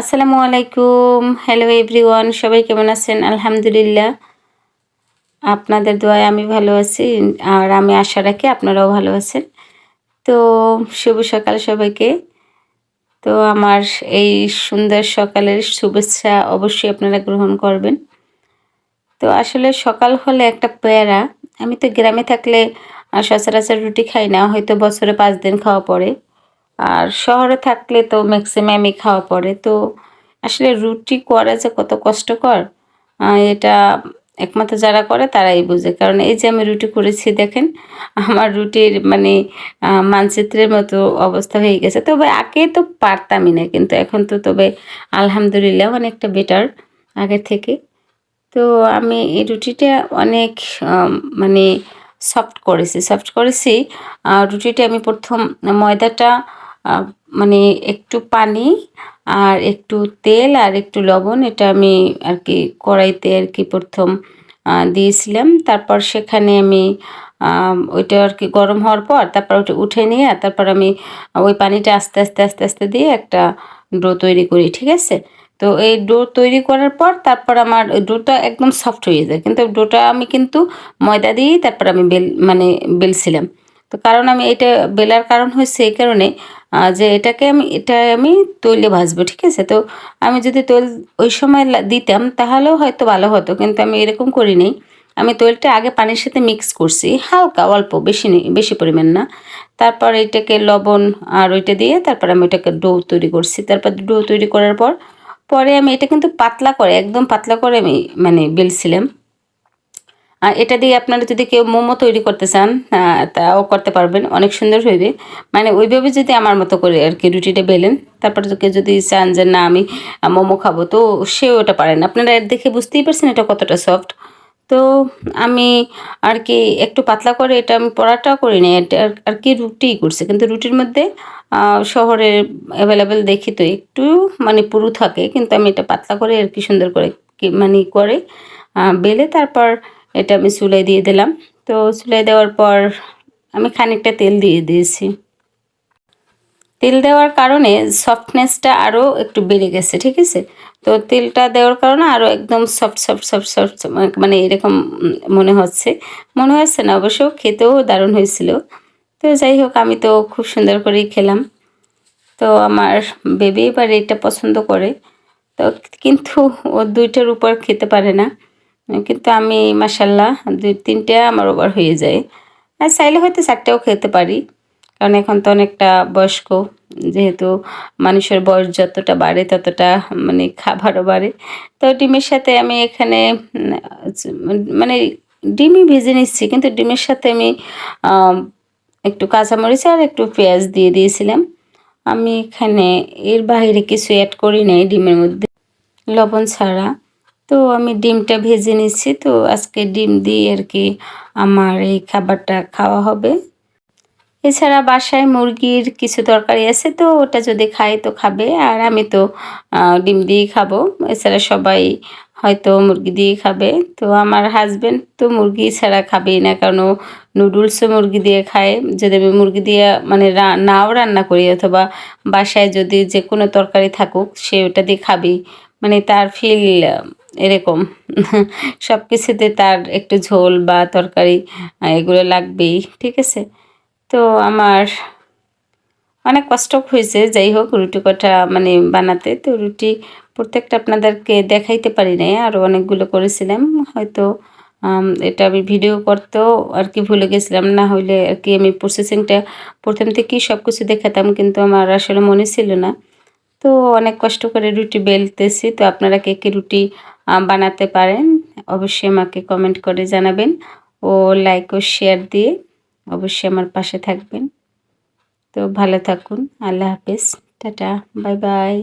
আসসালামু আলাইকুম। Hello everyone সবাই কেমন আছেন? আলহামদুলিল্লাহ। আপনাদের দোয়ায় আমি ভালো আছি আর আমি আশা রাখি আপনারাও ভালো আছেন। তো শুভ সকাল সবাইকে। তো আমার এই সুন্দর সকালের শুভেচ্ছা অবশ্যই আপনারা গ্রহণ করবেন। তো আসলে সকাল হলে একটা পেয়ারা, আমি তো গ্রামে থাকলে সচরাচর রুটি খাই না, হয়তো বছরে পাঁচ দিন খাওয়া পড়ে। আর শহরে থাকলে তো ম্যাক্সিমামই খাওয়া পড়ে। তো আসলে রুটি করা যে কত কষ্টকর এটা একমাত্র যারা করে তারাই বুঝে। কারণ এই যে আমি রুটি করেছি, দেখেন, আমার রুটির মানে মানচিত্রের মতো অবস্থা হয়ে গেছে। তবে আগে তো পারতামই না, কিন্তু এখন তো তবে আলহামদুলিল্লাহ অনেকটা বেটার আগের থেকে। তো আমি এই রুটিটা অনেক মানে সফট করেছি সফট করেছি। রুটিটা আমি প্রথম ময়দাটা মানে একটু পানি আর একটু তেল আর একটু লবণ, এটা আমি আর কি কড়াইতে আর কি প্রথম দিয়েছিলাম। তারপর সেখানে আমি ওইটা আর কি গরম হওয়ার পর তারপর ওটা উঠে নিয়ে তারপর আমি ওই পানিটা আস্তে আস্তে আস্তে আস্তে দিয়ে একটা ডো তৈরি করি, ঠিক আছে? তো এই ডো তৈরি করার পর তারপর আমার ডোটা একদম সফট হয়ে যায়। কিন্তু ডোটা আমি কিন্তু ময়দা দিয়েই তারপর আমি বেল মানে বেলছিলাম। তো কারণ আমি এটা বেলার কারণ হয়েছে এই কারণে যে এটাকে আমি এটা আমি তৈলে ভাজবো, ঠিক আছে? তো আমি যদি তৈল ওই সময় দিতাম, তাহলেও হয়তো ভালো হতো, কিন্তু আমি এরকম করিনি। আমি তৈলটা আগে পানির সাথে মিক্স করছি, হালকা, অল্প, বেশি নেই বেশি পরিমাণ না। তারপর এটাকে লবণ আর ওইটা দিয়ে তারপর আমি এটাকে ডো তৈরি করছি। তারপর ডো তৈরি করার পর, পরে আমি, এটা কিন্তু পাতলা করে, একদম পাতলা করে আমি মানে বেলছিলাম। এটা দিয়ে আপনারা যদি কেউ মোমো তৈরি করতে চান তাও করতে পারবেন। অনেক সুন্দর হইবে। মানে ওইভাবে যদি আমার মতো করে আর কি রুটিটা বেলেন, তারপরে কেউ যদি চান যে না, আমি মোমো খাব, তো সেও ওটা পারেন। আপনারা দেখে বুঝতেই পারছেন এটা কতটা সফট তো আমি আর কি একটু পাতলা করে এটা আমি পরাটা করি নি আর কি রুটি করছে। কিন্তু রুটির মধ্যে শহরে অ্যাভেলেবেল দেখি তো একটু মানে পুরু থাকে, কিন্তু আমি এটা পাতলা করে আর কি সুন্দর করে মানে করে বেলে তারপর এটা আমি চুলাই দিয়ে দিলাম। তো চুলাই দেওয়ার পর আমি খানিকটা তেল দিয়ে দিয়েছি। তেল দেওয়ার কারণে সফটনেসটা আরও একটু বেড়ে গেছে, ঠিক আছে? তো তেলটা দেওয়ার কারণে আরও একদম সফট সফট সফট সফট মানে এরকম মনে হচ্ছে। মনে হচ্ছে না, অবশ্য খেতেও দারুণ হয়েছিল। তো যাই হোক, আমি তো খুব সুন্দর করেই খেলাম। তো আমার বেবি এবার এটা পছন্দ করে। তো কিন্তু ও দুইটার উপর খেতে পারে না। কিন্তু আমি মাসাল্লাহ দুই, তিনটে আমার ওভার হয়ে যায়। আর চাইলে হয়তো চারটেও খেতে পারি, কারণ এখন তো অনেকটা বয়স্ক, যেহেতু মানুষের বয়স যতটা বাড়ে ততটা মানে খাবারও বাড়ে। তো ডিমের সাথে আমি এখানে মানে ডিমই ভেজে নিচ্ছি, কিন্তু ডিমের সাথে আমি একটু কাঁচামরিচ আর একটু পেঁয়াজ দিয়ে দিয়েছিলাম। আমি এখানে এর বাইরে কিছু অ্যাড করি নাই ডিমের মধ্যে। লবণ ছাড়া। তো আমি ডিমটা ভেজে নিচ্ছি। তো আজকে ডিম দিয়ে আর কি আমার এই খাবারটা খাওয়া হবে। এছাড়া বাসায় মুরগির কিছু তরকারি আছে, তো ওটা যদি খায় তো খাবে। আর আমি তো ডিম দিয়েই খাব। এছাড়া সবাই হয়তো মুরগি দিয়েই খাবে। তো আমার হাজব্যান্ড তো মুরগি ছাড়া খাবেই না, কারণ ও নুডলসও মুরগি দিয়ে খায়। যদি আমি মুরগি দিয়ে মানে নাও রান্না করি, অথবা বাসায় যদি যে কোনো তরকারি থাকুক, সে ওটা দিয়ে খাবেই। মানে তার ফিল এরকম। সব কিছুতে তার একটু ঝোল বা তরকারি এগুলো লাগবেই, ঠিক আছে? তো আমার অনেক কষ্ট হয়েছে, যাই হোক, রুটি কটা মানে বানাতে। তো রুটি প্রত্যেকটা আপনাদেরকে দেখাইতে পারি নাই আরও অনেকগুলো করেছিলাম। হয়তো এটা আমি ভিডিও করতেও আর কি ভুলে গেছিলাম, না হইলে আর কি আমি প্রসেসিংটা প্রথম থেকেই সব কিছু দেখাতাম, কিন্তু আমার আসলে মনে ছিল না। তো অনেক কষ্ট করে রুটি বেলতেছি। তো আপনারা কে কে রুটি বানাতে পারেন, অবশ্যই আমাকে কমেন্ট করে জানাবেন ও লাইক ও শেয়ার দিয়ে অবশ্যই আমার পাশে থাকবেন। তো ভালো থাকুন, আল্লাহ হাফিজ, টাটা বাই বাই